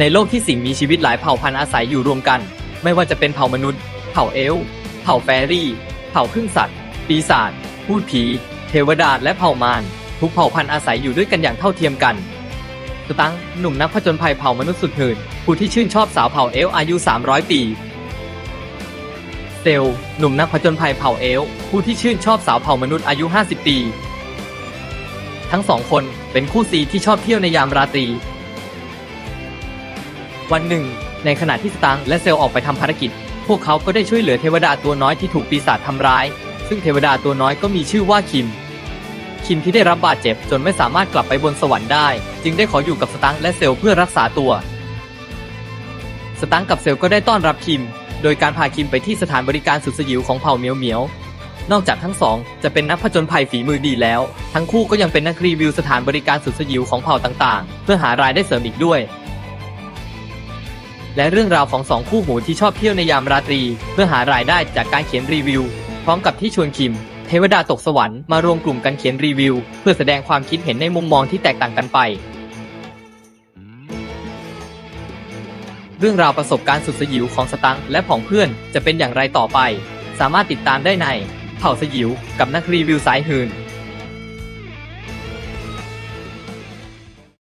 ในโลกที่สิ่งมีชีวิตหลายเผ่าพันธุ์อาศัยอยู่รวมกัน ไม่ว่าจะเป็นเผ่ามนุษย์ เผ่าเอลฟ์เผ่าแฟรี่ เผ่าครึ่งสัตว์ ปีศาจ พูดผี เทวดาและเผ่ามารทุกเผ่าพันธุ์อาศัยอยู่ด้วยกันอย่างเท่าเทียมกันสตังหนุ่มนักผจญภัยเผ่ามนุษย์สุดหื่นผู้ที่ชื่นชอบสาวเผ่าเอล์อายุ 300 ปีเซลหนุ่มนักผจญภัยเผ่าเอล์ผู้ที่ชื่นชอบสาวเผ่ามนุษย์อายุ 50 ปี ทั้งสองคนเป็นคู่ซีที่ชอบเที่ยวในยามราตรี วันหนึ่ง ในขณะที่สตังค์และเซลล์ออกไปทำภารกิจ พวกเขาก็ได้ช่วยเหลือเทวดาตัวน้อยที่ถูกปีศาจทำร้าย ซึ่งเทวดาตัวน้อยก็มีชื่อว่าคิม คิมที่ได้รับบาดเจ็บจนไม่สามารถกลับไปบนสวรรค์ได้ จึงได้ขออยู่กับสตังค์และเซลเพื่อรักษาตัว สตังค์กับเซลก็ได้ต้อนรับคิม โดยการพาคิมไปที่สถานบริการสุดสยิวของเผ่าเมียวเมียวนอกจากทั้งสองจะเป็นนักผจญภัยฝีมือดีแล้ว ทั้งคู่ก็ยังเป็นนักรีวิวสถานบริการสุดสยิวของเผ่าต่างๆ เพื่อหารายได้เสริมอีกด้วย และเรื่องราวของสองคู่หูที่ชอบเที่ยวในยามราตรี เพื่อหารายได้จากการเขียนรีวิว พร้อมกับที่ชวนคิม เทวดาตกสวรรค์มารวมกลุ่มกันเขียนรีวิว เพื่อแสดงความคิดเห็นในมุมมองที่แตกต่างกันไป เรื่องราวประสบการณ์สุดสยิวของสตังและผองเพื่อนจะเป็นอย่างไรต่อไป สามารถติดตามได้ในเผ่าสยิวกับนักรีวิวสายหื่น